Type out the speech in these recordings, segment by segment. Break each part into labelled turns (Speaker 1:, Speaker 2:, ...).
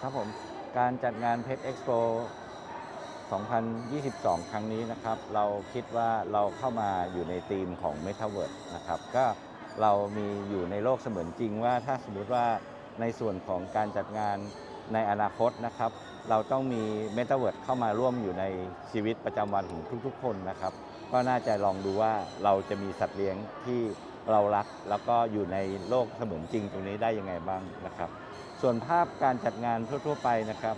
Speaker 1: ครับผมการจัดงานเพชรเอ็กซ์โป2022 ครั้งนี้นะครับ เราคิดว่าเราเข้ามาอยู่ในธีมของ m e t a เวิร์นะครับ ก็เรามีอยู่ในโลกเสมือนจริงว่าถ้าสมมติว่าในส่วนของการจัดงานในอนาคตนะครับ เราต้องมี m e t a เวิร์เข้ามาร่วมอยู่ในชีวิตประจำวันของทุกๆ คนนะครับ ก็น่าจะลองดูว่าเราจะมีสัตว์เลี้ยงที่ เรารักแล้วก็อยู่ในโลกเสมือนจริงตรงนี้ได้ยังไงบ้างนะครับ ส่วนภาพการจัดงานทั่ว ๆ ไปนะครับ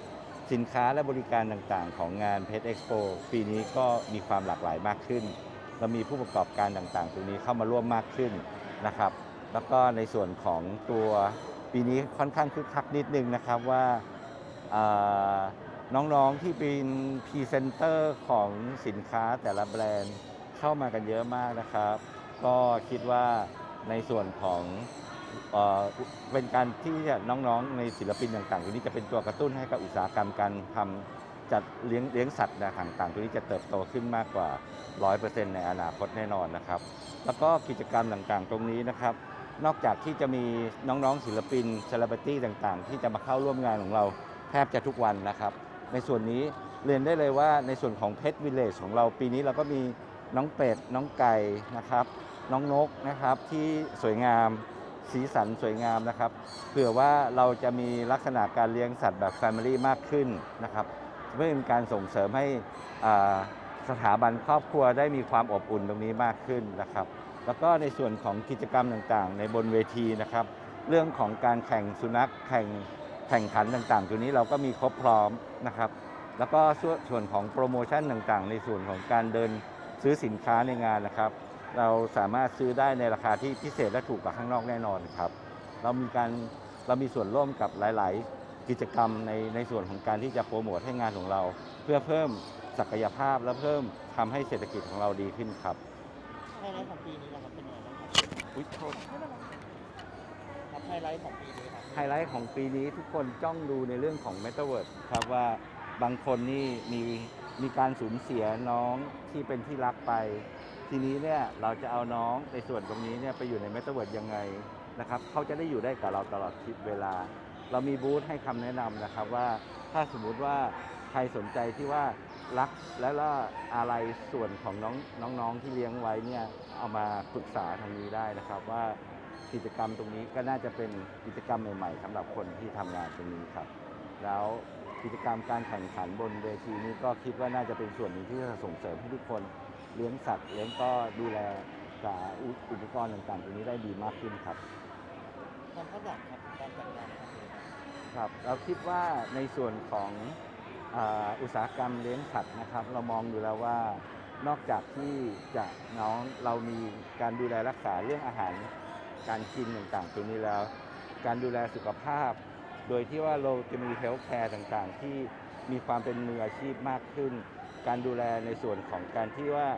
Speaker 1: สินค้าและบริการต่างๆ ของงานเพชรเอ็กซ์โปปีนี้ก็มีความหลากหลายมากขึ้นเรามีผู้ประกอบการต่างๆ ตรงนี้เข้ามาร่วมมากขึ้นนะครับ แล้วก็ในส่วนของตัวปีนี้ค่อนข้างคึกคักนิดนึงนะครับว่าน้องๆที่เป็นพรีเซนเตอร์ของสินค้าแต่ละแบรนด์เข้ามากันเยอะมากนะครับ ก็คิดว่าในส่วนของเออเป็นการที่น้องๆ ในศิลปินต่างๆตรงนี้จะเป็นตัวกระตุ้นให้กับอุตสาหกรรมการทำจัดเลี้ยงเลี้ยงสัตว์นะต่างๆตรงนี้จะเติบโตขึ้นมากกว่า 100%ในอนาคตแน่นอนนะครับ แล้วก็กิจกรรมต่างๆตรงนี้นะครับ นอกจากที่จะมีน้องๆ ศิลปินเซเลบริตี้ต่างๆ ที่จะมาเข้าร่วมงานของเราแทบจะทุกวันนะครับ ในส่วนนี้เรียนได้เลยว่าในส่วนของเพ t วิลเลจของเราปีนี้เราก็มี น้องเป็ด น้องไก่นะครับ น้องนกนะครับที่สวยงามสีสันสวยงามนะครับเผื่อว่าเราจะมีลักษณะการเลี้ยงสัตว์แบบ Family มากขึ้นนะครับเพื่อเป็นการส่งเสริมให้สถาบันครอบครัวได้มีความอบอุ่นตรงนี้มากขึ้นนะครับ แล้วก็ในส่วนของกิจกรรมต่างๆ ในบนเวทีนะครับ เรื่องของการแข่งสุนัขแข่งแข่งขันต่างๆ ตัวนี้เราก็มีครบพร้อมนะครับ แล้วก็ส่วนส่วนของโปรโมชั่นต่างๆ ในส่วนของการเดิน ซื้อสินค้าในงานนะครับ เราสามารถซื้อได้ในราคาที่พิเศษและถูกกว่าข้างนอกแน่นอนครับ เรามีการเรามีส่วนร่วมกับหลาย ๆ กิจกรรมในในส่วนของการที่จะโปรโมทให้งานของเรา เพื่อเพิ่มศักยภาพและเพิ่มทำให้เศรษฐกิจของเราดีขึ้นครับ
Speaker 2: ไฮไลท์ของปีนี้นะครับเป็นยังไงบ้างครับ
Speaker 1: อุ๊ยโทษ
Speaker 2: ครับไฮไลท์ของปีนี้ครับ
Speaker 1: ไฮไลท์ของปีนี้ทุกคนจ้องดูในเรื่องของ m e t a เวิร์ครับว่าบางคนนี่มี มีการสูญเสียน้องที่เป็นที่รักไป ทีนี้เนี่ยเราจะเอาน้องในส่วนตรงนี้เนี่ยไปอยู่ใน m e t a เวิร์ดยังไงนะครับเขาจะได้อยู่ได้กับเราตลอดชีวิตเวลา เรามีบูธให้คำแนะนำนะครับว่าถ้าสมมุติว่าใครสนใจที่ว่ารักและละอะไรส่วนของน้องน้องๆที่เลี้ยงไว้เนี่ยเอามาปรึกษาทางนี้ได้นะครับว่ากิจกรรมตรงนี้ก็น่าจะเป็นกิจกรรมใหม่ ๆสำหรับคนที่ทำงานตรงนี้ครับ แล้ว กิจกรรมการแข่งขันบนเวทีนี้ก็คิดว่าน่าจะเป็นส่วนหนึ่งที่จะส่งเสริมให้ทุกคนเลี้ยงสัตว์เลี้ยงก็ดูแลกับอุปกรณ์ต่างๆตรงนี้ได้ดีมากขึ้นครับ
Speaker 2: ความคาดหวังครับการจัดงานครั้งนี้
Speaker 1: ครับเราคิดว่าในส่วนของอาอุตสาหกรรมเลี้ยงสัตว์นะครับ เรามองดูแล้วว่านอกจากที่จะน้องเรามีการดูแลรักษาเรื่องอาหารการกินต่างๆตรงนี้แล้ว การดูแลสุขภาพ โดยที่ว่าเราจะมีเฮลท์แคร์ต่างๆ ที่มีความเป็นมืออาชีพมากขึ้น การดูแลในส่วนของการที่ว่า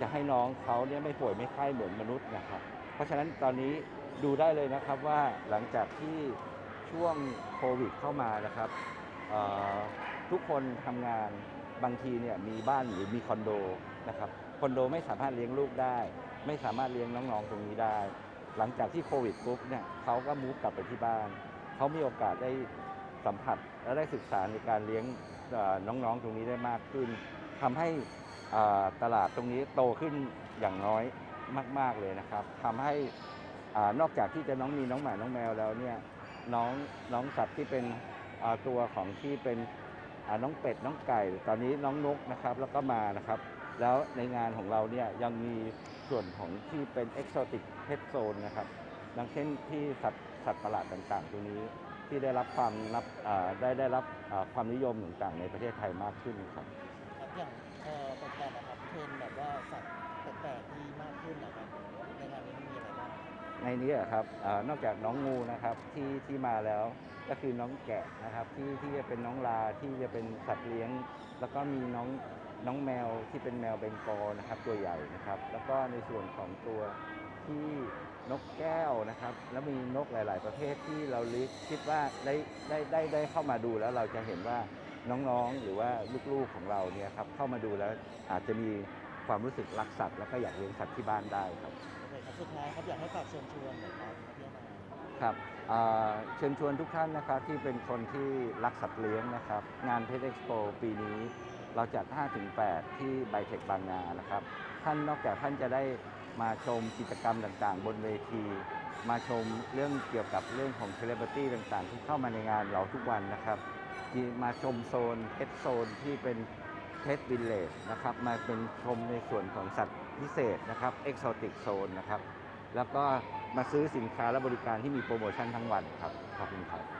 Speaker 1: จะให้น้องเขาเนี่ยไม่ป่วยไม่ไข้เหมือนมนุษย์นะครับ เพราะฉะนั้นตอนนี้ดูได้เลยนะครับว่าหลังจากที่ช่วงโควิดเข้ามานะครับทุกคนทำงานบางทีเนี่ยมีบ้านหรือมีคอนโดนะครับคอนโดไม่สามารถเลี้ยงลูกได้ ไม่สามารถเลี้ยงน้องๆตรงนี้ได้ หลังจากที่โควิดปุ๊บเนี่ยเขาก็มูฟกลับไปที่บ้าน เขามีโอกาสได้สัมผัสและได้ศึกษาในการเลี้ยงน้องๆตรงนี้ได้มากขึ้นทำให้ตลาดตรงนี้โตขึ้นอย่างน้อยมาก ๆเลยนะครับทำให้นอกจากที่จะน้องมีน้องหมาน้องแมวแล้วเนี่ยน้องน้องสัตว์ที่เป็นตัวของที่เป็นน้องเป็ดน้องไก่ ตอนนี้น้องนกนะครับแล้วก็มานะครับ แล้วในงานของเราเนี่ยยังมีส่วนของที่เป็น Exotic Pet Zone นะครับดังเช่นที่สัตว์ สัตว์ประหลาดต่างๆตรงนี้ที่ได้รับความรับอ่าได้ได้รับอ่าความนิยมต่างๆในประเทศไทยมากขึ้นครับ
Speaker 2: ครับอย่างเอ่อปัจจุบันนะครับเทรนด์แบบว่าสัตว์แปลกๆที่มากขึ้นนะครับในงานนี้มีอะไรบ้าง
Speaker 1: ในนี้อะครับอานอกจากน้องงูนะครับที่ที่มาแล้วก็คือน้องแกะนะครับที่ที่จะเป็นน้องลาที่จะเป็นสัตว์เลี้ยง แล้วก็มีน้องน้องแมวที่เป็นแมวเบงกอลนะครับตัวใหญ่นะครับ แล้วก็ในส่วนของตัว ที่นกแก้วนะครับ แล้วมีนกหลาย ๆ ประเภทที่เราลิสคิดว่าได้ได้ได้ได้เข้ามาดูแล้วเราจะเห็นว่าน้องๆหรือว่าลูกๆของเราเนี่ยครับเข้ามาดูแล้วอาจจะมีความรู้สึกรักสัตว์แล้วก็อยากเลี้ยงสัตว์ที่บ้านได้ครับ
Speaker 2: โอเคครับสุดท้ายครับอยากให้ฝากเชิญชวนหน่อยครับมาเที่ยวงาน
Speaker 1: ครับเอ่อเชิญชวนทุกท่านนะครับที่เป็นคนที่รักสัตว์เลี้ยงนะครับ งานเพ t เอ็กซ์โปปีนี้เราจัด 5-8 ที่ไบเทคบางนานะครับ ท่านนอกจากท่านจะได้ มาชมกิจกรรมต่างๆ บนเวที มาชมเรื่องเกี่ยวกับเรื่องของเซเลบริตี้ต่างๆ ที่เข้ามาในงานเราทุกวันนะครับ มาชมโซนเพ t โซนที่เป็นเพ t วิลเลจนะครับ มาเป็นชมในส่วนของสัตว์พิเศษนะครับเอ็กโซติกโซนนะครับ แล้วก็มาซื้อสินค้าและบริการที่มีโปรโมชั่นทั้งวันครับ ขอบคุณครับ